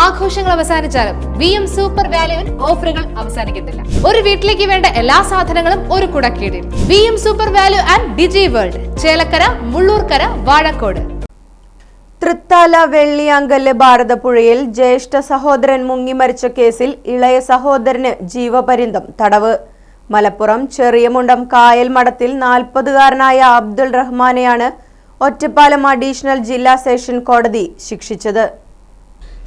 ആഘോഷങ്ങൾ അവസാനിച്ചാലും V M super വാല്യുവിൽ ഓഫറുകൾ അവസാനിക്കുന്നില്ല ഒരു വീട്ടിലേക്ക് വേണ്ട എല്ലാ സാധനങ്ങളും ഒരു കുടക്കീടിൽ. V M super value and digi world Chelakkara Mullurkara Vazhakkode. Thrithala Velliyankallu ഭാരതപ്പുഴയിൽ ജ്യേഷ്ഠ സഹോദരൻ മുങ്ങി മരിച്ച കേസിൽ ഇളയ സഹോദരന് ജീവപര്യന്തം തടവ്. മലപ്പുറം ചെറിയമുണ്ടം കായൽ മഠത്തിൽ നാൽപ്പതുകാരനായ അബ്ദുൾ റഹ്മാനെയാണ് ഒറ്റപ്പാലം അഡീഷണൽ ജില്ലാ സെഷൻ കോടതി ശിക്ഷിച്ചത്.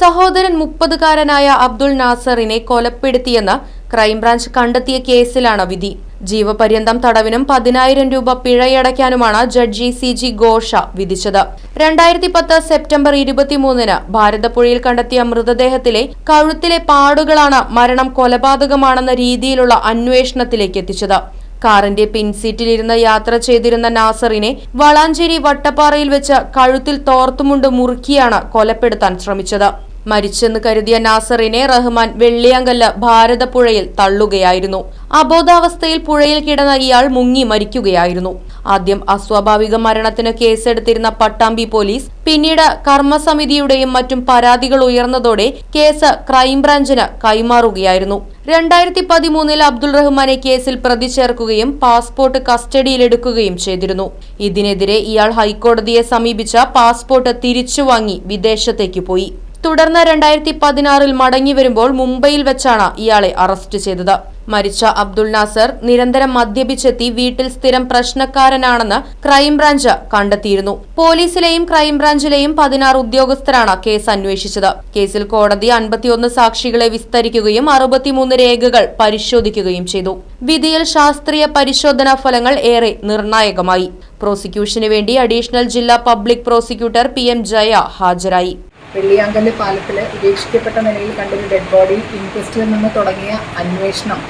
സഹോദരൻ മുപ്പതുകാരനായ അബ്ദുൾ നാസറിനെ കൊലപ്പെടുത്തിയെന്ന് ക്രൈംബ്രാഞ്ച് കണ്ടെത്തിയ കേസിലാണ് വിധി. ജീവപര്യന്തം തടവിനും പതിനായിരം രൂപ പിഴയടയ്ക്കാനുമാണ് ജഡ്ജി സി ജി ഘോഷ വിധിച്ചത്. രണ്ടായിരത്തി പത്ത് സെപ്റ്റംബർ ഇരുപത്തിമൂന്നിന് ഭാരതപ്പുഴയിൽ കണ്ടെത്തിയ മൃതദേഹത്തിലെ കഴുത്തിലെ പാടുകളാണ് മരണം കൊലപാതകമാണെന്ന രീതിയിലുള്ള അന്വേഷണത്തിലേക്ക് എത്തിച്ചത്. കാറിന്റെ പിൻസീറ്റിലിരുന്ന് യാത്ര ചെയ്തിരുന്ന നാസറിനെ വളാഞ്ചേരി വട്ടപ്പാറയിൽ വെച്ച് കഴുത്തിൽ തോർത്തുമുണ്ട് മുറുക്കിയാണ് കൊലപ്പെടുത്താൻ ശ്രമിച്ചത്. മരിച്ചെന്ന് കരുതിയ നാസറിനെ റഹ്മാൻ വെള്ളിയാങ്കല്ല് ഭാരതപ്പുഴയിൽ തള്ളുകയായിരുന്നു. അബോധാവസ്ഥയിൽ പുഴയിൽ കിടന്ന ഇയാൾ മുങ്ങി മരിക്കുകയായിരുന്നു. ആദ്യം അസ്വാഭാവിക മരണത്തിന് കേസെടുത്തിരുന്ന പട്ടാമ്പി പോലീസ് പിന്നീട് കർമ്മസമിതിയുടെയും മറ്റും പരാതികൾ ഉയർന്നതോടെ കേസ് ക്രൈംബ്രാഞ്ചിന് കൈമാറുകയായിരുന്നു. രണ്ടായിരത്തി പതിമൂന്നിൽ അബ്ദുൾ റഹ്മാനെ കേസിൽ പ്രതി ചേർക്കുകയും പാസ്പോർട്ട് കസ്റ്റഡിയിലെടുക്കുകയും ചെയ്തിരുന്നു. ഇതിനെതിരെ ഇയാൾ ഹൈക്കോടതിയെ സമീപിച്ച പാസ്പോർട്ട് തിരിച്ചുവാങ്ങി വിദേശത്തേക്ക് പോയി. തുടർന്ന് രണ്ടായിരത്തി പതിനാറിൽ മടങ്ങി വരുമ്പോൾ മുംബൈയിൽ വെച്ചാണ് ഇയാളെ അറസ്റ്റ് ചെയ്തത്. മരിച്ച അബ്ദുൾ നാസർ നിരന്തരം മദ്യപിച്ചെത്തി വീട്ടിൽ സ്ഥിരം പ്രശ്നക്കാരനാണെന്ന് ക്രൈംബ്രാഞ്ച് കണ്ടെത്തിയിരുന്നു. പോലീസിലെയും ക്രൈംബ്രാഞ്ചിലെയും പതിനാറ് ഉദ്യോഗസ്ഥരാണ് കേസ് അന്വേഷിച്ചത്. കേസിൽ കോടതി അൻപത്തിയൊന്ന് സാക്ഷികളെ വിസ്തരിക്കുകയും അറുപത്തിമൂന്ന് രേഖകൾ പരിശോധിക്കുകയും ചെയ്തു. വിധിയിൽ ശാസ്ത്രീയ പരിശോധനാ ഫലങ്ങൾ ഏറെ നിർണായകമായി. പ്രോസിക്യൂഷന് വേണ്ടി അഡീഷണൽ ജില്ലാ public prosecutor P M Jaya ഹാജരായി. വെള്ളിയാങ്കല്ല് പാലത്തിൽ ഉപേക്ഷിക്കപ്പെട്ട നിലയിൽ കണ്ടൊരു ഡെഡ് ബോഡി ഇൻക്വസ്റ്റിൽ നിന്ന് തുടങ്ങിയ അന്വേഷണം.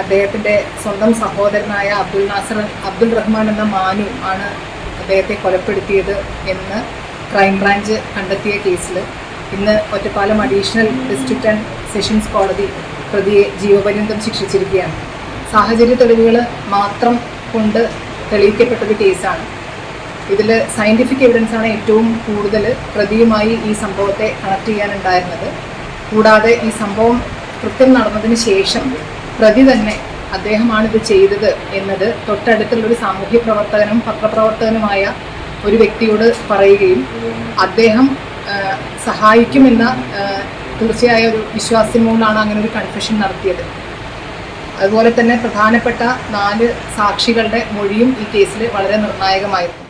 അദ്ദേഹത്തിന്റെ സ്വന്തം സഹോദരനായ അബ്ദുൽ നാസർ അബ്ദുൽ റഹ്മാൻ എന്ന മാനു ആണ് അദ്ദേഹത്തെ കൊലപ്പെടുത്തിയത് എന്ന് ക്രൈംബ്രാഞ്ച് കണ്ടെത്തിയ കേസിൽ. ഇന്ന് Ottapalam additional district and sessions കോടതി പ്രതിയെ ജീവപര്യന്തം ശിക്ഷിച്ചിരിക്കുകയാണ്. സാഹചര്യ തെളിവുകൾ മാത്രം കൊണ്ട് തെളിയിക്കപ്പെട്ടൊരു കേസാണ്. ഇതിൽ സയന്റിഫിക് എവിഡൻസ് ആണ് ഏറ്റവും കൂടുതൽ പ്രതിയുമായി ഈ സംഭവത്തെ കണക്ട് ചെയ്യാനുണ്ടായിരുന്നത്. കൂടാതെ ഈ സംഭവം കൃത്യം നടന്നതിന് ശേഷം പ്രതി തന്നെ അദ്ദേഹമാണ് ഇത് ചെയ്തത് എന്നത് തൊട്ടടുത്തുള്ളൊരു സാമൂഹ്യ പ്രവർത്തകനും പത്രപ്രവർത്തകനുമായ ഒരു വ്യക്തിയോട് പറയുകയും അദ്ദേഹം സഹായിക്കുമെന്ന തീർച്ചയായ ഒരു വിശ്വാസത്തിന് മുകളിലാണ് അങ്ങനെ ഒരു കൺഫെഷൻ നടത്തിയത്. അതുപോലെ തന്നെ പ്രധാനപ്പെട്ട നാല് സാക്ഷികളുടെ മൊഴിയും ഈ കേസിൽ വളരെ നിർണായകമായിരുന്നു.